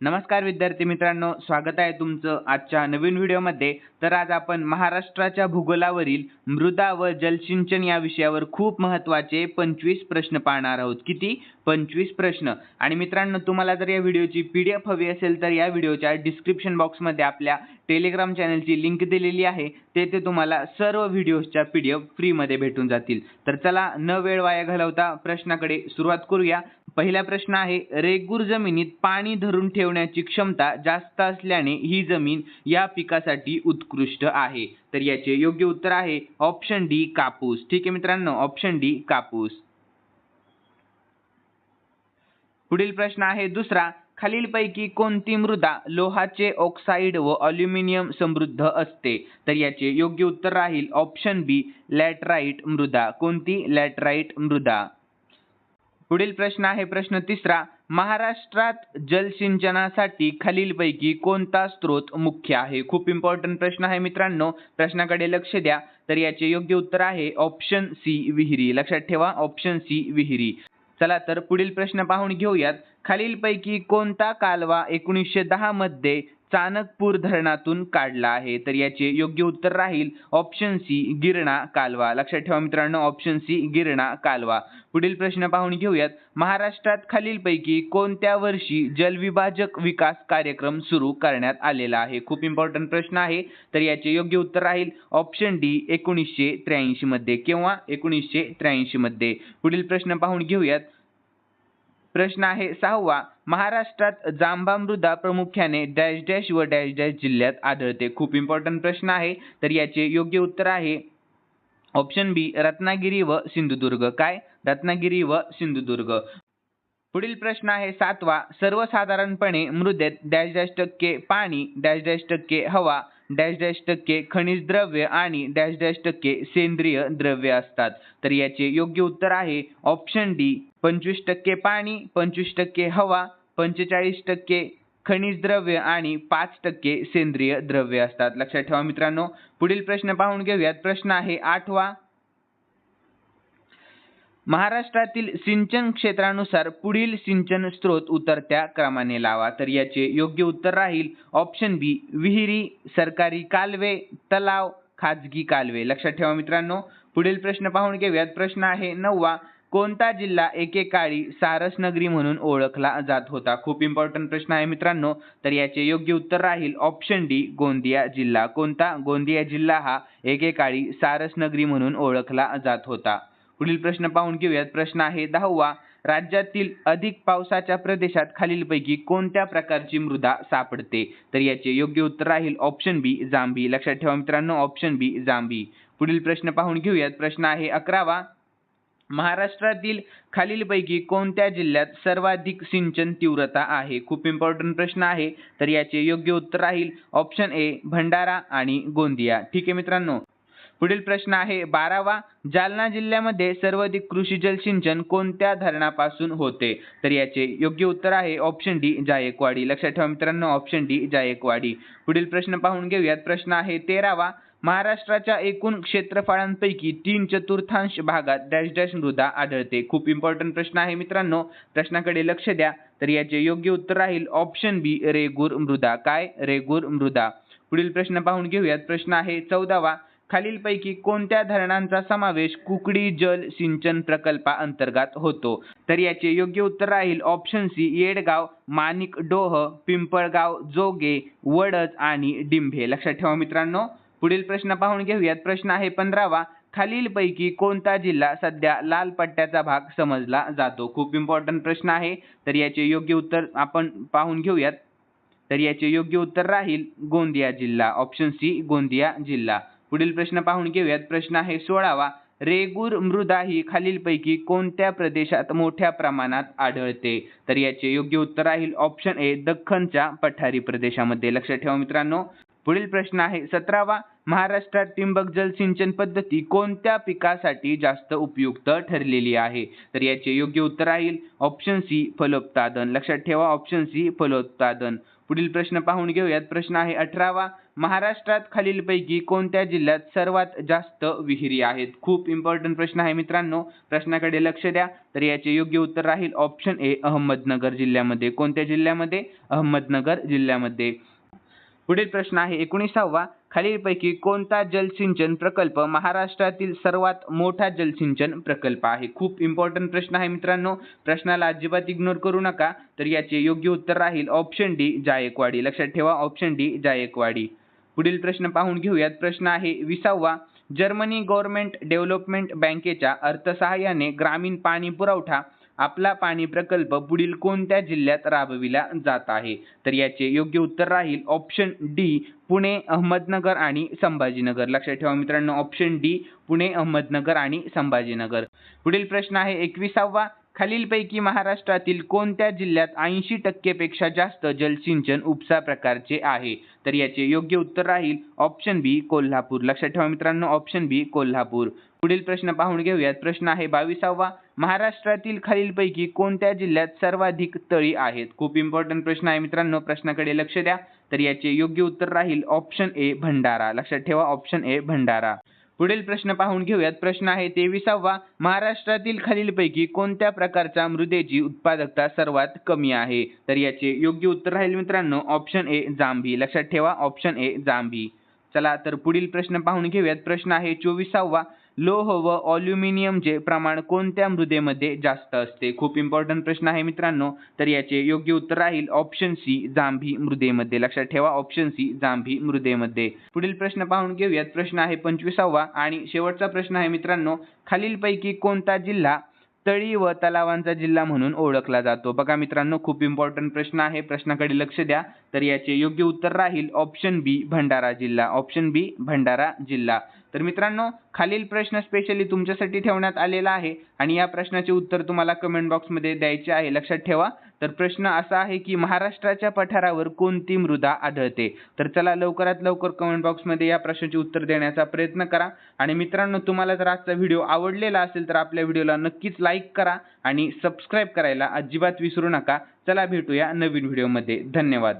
नमस्कार विद्यार्थी मित्रांनो स्वागत आहे तुमचं आजच्या नवीन व्हिडिओमध्ये. तर आज आपण महाराष्ट्राच्या भूगोलावरील मृदा व जलसिंचन या विषयावर खूप महत्त्वाचे पंचवीस प्रश्न पाहणार आहोत. किती? पंचवीस प्रश्न. आणि मित्रांनो तुम्हाला जर या व्हिडिओची पी डी एफ हवी असेल तर या व्हिडिओच्या डिस्क्रिप्शन बॉक्समध्ये आपल्या टेलिग्राम चॅनलची लिंक दिलेली आहे. तेथे तुम्हाला सर्व व्हिडिओजच्या पी डी एफ फ्रीमध्ये भेटून जातील. तर चला न वेळ वाया घालवता प्रश्नाकडे सुरुवात करूया. पहिला प्रश्न आहे रेगूर जमिनीत पाणी धरून ठेवण्याची क्षमता जास्त असल्याने ही जमीन या पिकासाठी उत्कृष्ट आहे. तर याचे योग्य उत्तर आहे ऑप्शन डी कापूस. ठीक आहे मित्रांनो ऑप्शन डी कापूस. पुढील प्रश्न आहे दुसरा खालीलपैकी कोणती मृदा लोहाचे ऑक्साईड व अल्युमिनियम समृद्ध असते? तर याचे योग्य उत्तर राहील ऑप्शन बी लॅटराईट मृदा. कोणती? लॅटराईट मृदा. पुढील प्रश्न आहे प्रश्न तिसरा. महाराष्ट्रात जलसिंचनासाठी खालीलपैकी कोणता स्रोत मुख्य आहे? खूप इम्पॉर्टंट प्रश्न आहे मित्रांनो. प्रश्नाकडे लक्ष द्या. तर याचे योग्य उत्तर आहे ऑप्शन सी विहिरी. लक्षात ठेवा ऑप्शन सी विहिरी. चला तर पुढील प्रश्न पाहून घेऊयात. खालीलपैकी कोणता कालवा एकोणीसशे दहा मध्ये चाणकपूर धरणातून काढला आहे. तर याचे योग्य उत्तर राहील ऑप्शन सी गिरणा कालवा. लक्षात ठेवा मित्रांनो ऑप्शन सी गिरणा कालवा. पुढील प्रश्न पाहून घेऊयात. महाराष्ट्रात खालीलपैकी कोणत्या वर्षी जलविभाजक विकास कार्यक्रम सुरू करण्यात आलेला आहे? खूप इम्पॉर्टंट प्रश्न आहे. तर याचे योग्य उत्तर राहील ऑप्शन डी एकोणीसशे त्र्याऐंशी मध्ये किंवा एकोणीसशे त्र्याऐंशी मध्ये. पुढील प्रश्न पाहून घेऊयात. प्रश्न आहे सहावा. महाराष्ट्रात जांभा मृदा प्रामुख्याने डॅश डॅश व डॅश डॅश जिल्ह्यात आढळते. खूप इम्पॉर्टंट प्रश्न आहे. तर याचे योग्य उत्तर आहे. ऑप्शन बी रत्नागिरी व सिंधुदुर्ग. काय? रत्नागिरी व सिंधुदुर्ग. पुढील प्रश्न आहे सातवा. सर्वसाधारणपणे मृदेत डॅश डॅश टक्के पाणी डॅश डॅश टक्के हवा डॅश डॅश टक्के खनिज द्रव्य आणि डॅश डॅश टक्के सेंद्रिय द्रव्य असतात. तर याचे योग्य उत्तर आहे ऑप्शन डी पंचवीस टक्के पाणी पंचवीस टक्के हवा पंचेचाळीस टक्के खनिज द्रव्य आणि पाच टक्के सेंद्रिय द्रव्य असतात. लक्षात ठेवा मित्रांनो. पुढील प्रश्न पाहून घेऊयात. प्रश्न आहे आठवा. महाराष्ट्रातील सिंचन क्षेत्रानुसार पुढील सिंचन स्रोत उतरत्या क्रमाने लावा. तर याचे योग्य उत्तर राहील ऑप्शन बी विहिरी सरकारी कालवे तलाव खाजगी कालवे. लक्षात ठेवा मित्रांनो पुढील प्रश्न पाहून घेऊयात. प्रश्न आहे नववा कोणता जिल्हा एकेकाळी सारस नगरी म्हणून ओळखला जात होता? खूप इम्पॉर्टंट प्रश्न आहे मित्रांनो. तर याचे योग्य उत्तर राहील ऑप्शन डी गोंदिया जिल्हा. कोणता? गोंदिया जिल्हा हा एकेकाळी सारस नगरी म्हणून ओळखला जात होता. पुढील प्रश्न पाहून घेऊयात. प्रश्न आहे दहावा राज्यातील अधिक पावसाच्या प्रदेशात खालीलपैकी कोणत्या प्रकारची मृदा सापडते? तर याचे योग्य उत्तर राहील ऑप्शन बी जांभी. लक्षात ठेवा मित्रांनो ऑप्शन बी जांभी. पुढील प्रश्न पाहून घेऊयात. प्रश्न आहे अकरावा महाराष्ट्रातील खालीलपैकी कोणत्या जिल्ह्यात सर्वाधिक सिंचन तीव्रता आहे? खूप इम्पॉर्टंट प्रश्न आहे. तर याचे योग्य उत्तर राहील ऑप्शन ए भंडारा आणि गोंदिया. ठीक आहे मित्रांनो? पुढील प्रश्न आहे बारावा जालना जिल्ह्यामध्ये सर्वाधिक कृषी जलसिंचन कोणत्या धरणापासून होते? तर याचे योग्य उत्तर आहे ऑप्शन डी जायकवाडी. लक्षात ठेवा मित्रांनो ऑप्शन डी जायकवाडी. पुढील प्रश्न पाहून घेऊयात. प्रश्न आहे तेरावा महाराष्ट्राच्या एकूण क्षेत्रफळांपैकी तीन चतुर्थांश भागात डॅश डॅश मृदा आढळते. खूप इम्पॉर्टंट प्रश्न आहे मित्रांनो. प्रश्नाकडे लक्ष द्या. तर याचे योग्य उत्तर राहील ऑप्शन बी रेगूर मृदा. काय? रेगूर मृदा. पुढील प्रश्न पाहून घेऊयात. प्रश्न आहे चौदावा खालीलपैकी कोणत्या धरणांचा समावेश कुकडी जल सिंचन प्रकल्पा अंतर्गत होतो? तर याचे योग्य उत्तर राहील ऑप्शन सी येडगाव माणिक डोह पिंपळगाव जोगे वडज आणि डिंभे. लक्षात ठेवा मित्रांनो. पुढील प्रश्न पाहून घेऊयात. प्रश्न आहे पंधरावा. खालीलपैकी कोणता जिल्हा सध्या लाल पट्ट्याचा भाग समजला जातो? खूप इम्पॉर्टंट प्रश्न आहे. तर याचे योग्य उत्तर आपण पाहून घेऊयात. तर याचे योग्य उत्तर राहील गोंदिया जिल्हा. ऑप्शन सी गोंदिया जिल्हा. पुढील प्रश्न पाहून घेऊयात. प्रश्न आहे सोळावा रेगूर मृदा ही खालीलपैकी कोणत्या प्रदेशात मोठ्या प्रमाणात आढळते? तर याचे योग्य उत्तर राहील ऑप्शन ए दख्खनच्या पठारी प्रदेशामध्ये. लक्षात ठेवा मित्रांनो. पुढील प्रश्न आहे सतरावा महाराष्ट्रात ठिबक जल सिंचन पद्धती कोणत्या पिकासाठी जास्त उपयुक्त ठरलेली आहे? तर याचे योग्य उत्तर राहील ऑप्शन सी फलोत्पादन. लक्षात ठेवा ऑप्शन सी फलोत्पादन. पुढील प्रश्न पाहून घेऊयात. प्रश्न आहे अठरावा. महाराष्ट्रात खालीलपैकी कोणत्या जिल्ह्यात सर्वात जास्त विहिरी आहेत? खूप इम्पॉर्टंट प्रश्न आहे मित्रांनो. प्रश्नाकडे लक्ष द्या. तर याचे योग्य उत्तर राहील ऑप्शन ए अहमदनगर जिल्ह्यामध्ये. कोणत्या जिल्ह्यामध्ये? अहमदनगर जिल्ह्यामध्ये. पुढील प्रश्न आहे एकोणीसावा. खालीलपैकी कोणता जलसिंचन प्रकल्प महाराष्ट्रातील सर्वात मोठा जलसिंचन प्रकल्प आहे? खूप इम्पॉर्टंट प्रश्न आहे मित्रांनो. प्रश्नाला अजिबात इग्नोर करू नका. तर याचे योग्य उत्तर राहील ऑप्शन डी जायकवाडी. लक्षात ठेवा ऑप्शन डी जायकवाडी. पुढील प्रश्न पाहून घेऊयात. प्रश्न आहे विसावा. जर्मनी गव्हर्नमेंट डेव्हलपमेंट बँकेच्या अर्थसहाय्याने ग्रामीण पाणी पुरवठा आपला पाणी प्रकल्प पुढील कोणत्या जिल्ह्यात राबविला जात आहे? तर याचे योग्य उत्तर राहील ऑप्शन डी पुणे अहमदनगर आणि संभाजीनगर. लक्षात ठेवा मित्रांनो ऑप्शन डी पुणे अहमदनगर आणि संभाजीनगर. पुढील प्रश्न आहे एकविसावा. खालीलपैकी महाराष्ट्रातील कोणत्या जिल्ह्यात ऐंशी टक्केपेक्षा जास्त जलसिंचन उपसा प्रकारचे आहे? तर याचे योग्य उत्तर राहील ऑप्शन बी कोल्हापूर. लक्षात ठेवा मित्रांनो ऑप्शन बी कोल्हापूर. पुढील प्रश्न पाहून घेऊयात. प्रश्न आहे बावीसावा. महाराष्ट्रातील खालीलपैकी कोणत्या जिल्ह्यात सर्वाधिक तळी आहेत? खूप इम्पॉर्टंट प्रश्न आहे मित्रांनो. प्रश्नाकडे लक्ष द्या. तर याचे योग्य उत्तर राहील ऑप्शन ए भंडारा. लक्षात ठेवा ऑप्शन ए भंडारा. पुढील प्रश्न पाहून घेऊयात. प्रश्न आहे तेविसावा. महाराष्ट्रातील खालीलपैकी कोणत्या प्रकारच्या मृदेची उत्पादकता सर्वात कमी आहे? तर याचे योग्य उत्तर राहील मित्रांनो ऑप्शन ए जांभी. लक्षात ठेवा ऑप्शन ए जांभी. चला तर पुढील प्रश्न पाहून घेऊयात. प्रश्न आहे चोवीसावा. लोह व अल्युमिनियमचे प्रमाण कोणत्या मृदेमध्ये जास्त असते? खूप इम्पॉर्टंट प्रश्न आहे मित्रांनो. तर याचे योग्य उत्तर राहील ऑप्शन सी जांभी मृदेमध्ये. लक्षात ठेवा ऑप्शन सी जांभी मृदेमध्ये. पुढील प्रश्न पाहून घेऊयात. प्रश्न आहे पंचवीसावा आणि शेवटचा प्रश्न आहे मित्रांनो. खालीलपैकी कोणता जिल्हा तळी व तलावांचा जिल्हा म्हणून ओळखला जातो. बघा मित्रांनो खूप इम्पॉर्टंट प्रश्न आहे. प्रश्नाकडे लक्ष द्या. तर याचे योग्य उत्तर राहील ऑप्शन बी भंडारा जिल्हा. ऑप्शन बी भंडारा जिल्हा. तर मित्रांनो खालील प्रश्न स्पेशली तुमच्यासाठी ठेवण्यात आलेला आहे. आणि या प्रश्नाचे उत्तर तुम्हाला कमेंट बॉक्समध्ये द्यायचे आहे. लक्षात ठेवा. तर प्रश्न असा आहे की महाराष्ट्राच्या पठारावर कोणती मृदा आढळते? तर चला लवकरात लवकर कमेंट बॉक्समध्ये या प्रश्नाचे उत्तर देण्याचा प्रयत्न करा. आणि मित्रांनो तुम्हाला जर आजचा व्हिडिओ आवडलेला असेल तर आपल्या व्हिडिओला नक्कीच लाईक करा आणि सबस्क्राईब करायला अजिबात विसरू नका. चला भेटूया नवीन व्हिडिओमध्ये धन्यवाद.